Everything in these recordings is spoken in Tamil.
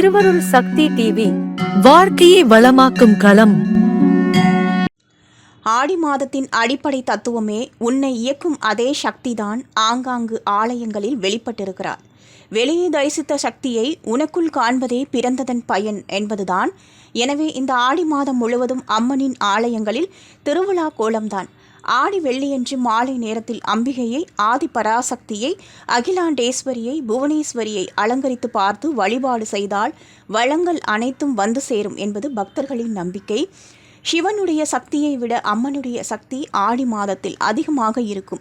திருவருள் சக்தி டிவி வாழ்க்கையை வளமாக்கும் களம். ஆடி மாதத்தின் அடிப்படை தத்துவமே உன்னை இயக்கும் அதே சக்திதான் ஆங்காங்கு ஆலயங்களில் வெளிப்பட்டிருக்கிறார். வெளியே தரிசித்த சக்தியை உனக்குள் காண்பதே பிறந்ததன் பயன் என்பதுதான். எனவே இந்த ஆடி மாதம் முழுவதும் அம்மனின் ஆலயங்களில் திருவிழா கோலம்தான். ஆடி வெள்ளியன்று மாலை நேரத்தில் அம்பிகையை ஆதி பராசக்தியை அகிலாண்டேஸ்வரியை புவனேஸ்வரியை அலங்கரித்து பார்த்து வழிபாடு செய்தால் வளங்கள் அனைத்தும் வந்து சேரும் என்பது பக்தர்களின் நம்பிக்கை. சிவனுடைய சக்தியை விட அம்மனுடைய சக்தி ஆடி மாதத்தில் அதிகமாக இருக்கும்.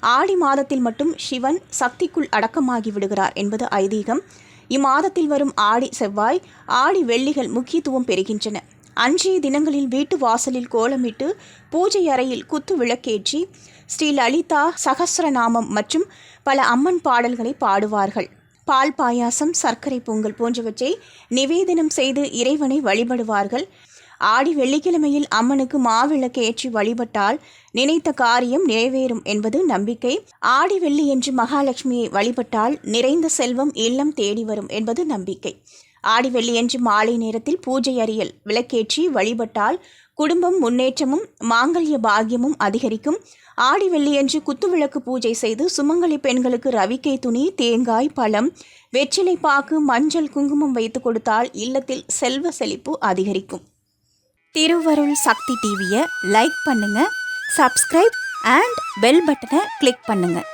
ஆடி மாதத்தில் மட்டும் சிவன் சக்திக்குள் அடக்கமாகி விடுகிறார் என்பது ஐதீகம். இம்மாதத்தில் வரும் ஆடி செவ்வாய் ஆடி வெள்ளிகள் முக்கியத்துவம் பெறுகின்றன. அன்றைய தினங்களில் வீட்டு வாசலில் கோலமிட்டு பூஜை அறையில் குத்து விளக்கேற்றி ஸ்ரீ லலிதா சகஸ்ரநாமம் மற்றும் பல அம்மன் பாடல்களை பாடுவார்கள். பால் பாயாசம் சர்க்கரை பொங்கல் போன்றவற்றை நிவேதனம் செய்து இறைவனை வழிபடுவார்கள். ஆடி வெள்ளிக்கிழமையில் அம்மனுக்கு மாவிளக்கு ஏற்றி வழிபட்டால் நினைத்த காரியம் நிறைவேறும் என்பது நம்பிக்கை. ஆடி வெள்ளி என்று மகாலட்சுமியை வழிபட்டால் நிறைந்த செல்வம் இல்லம் தேடி வரும் என்பது நம்பிக்கை. ஆடி வெள்ளியன்று மாலை நேரத்தில் பூஜை அறையில் விளக்கேற்றி வழிபட்டால் குடும்பம் முன்னேற்றமும் மாங்கல்ய பாகியமும் அதிகரிக்கும். ஆடி வெள்ளியன்று குத்துவிளக்கு பூஜை செய்து சுமங்கலி பெண்களுக்கு ரவிக்கை துணி தேங்காய் பழம் வெற்றிலை பாக்கு மஞ்சள் குங்குமம் வைத்து கொடுத்தால் இல்லத்தில் செல்வ செழிப்பு அதிகரிக்கும். திருவருள் சக்தி டிவியை லைக் பண்ணுங்க சப்ஸ்கிரைப் அண்ட் பெல் பட்டனை கிளிக் பண்ணுங்கள்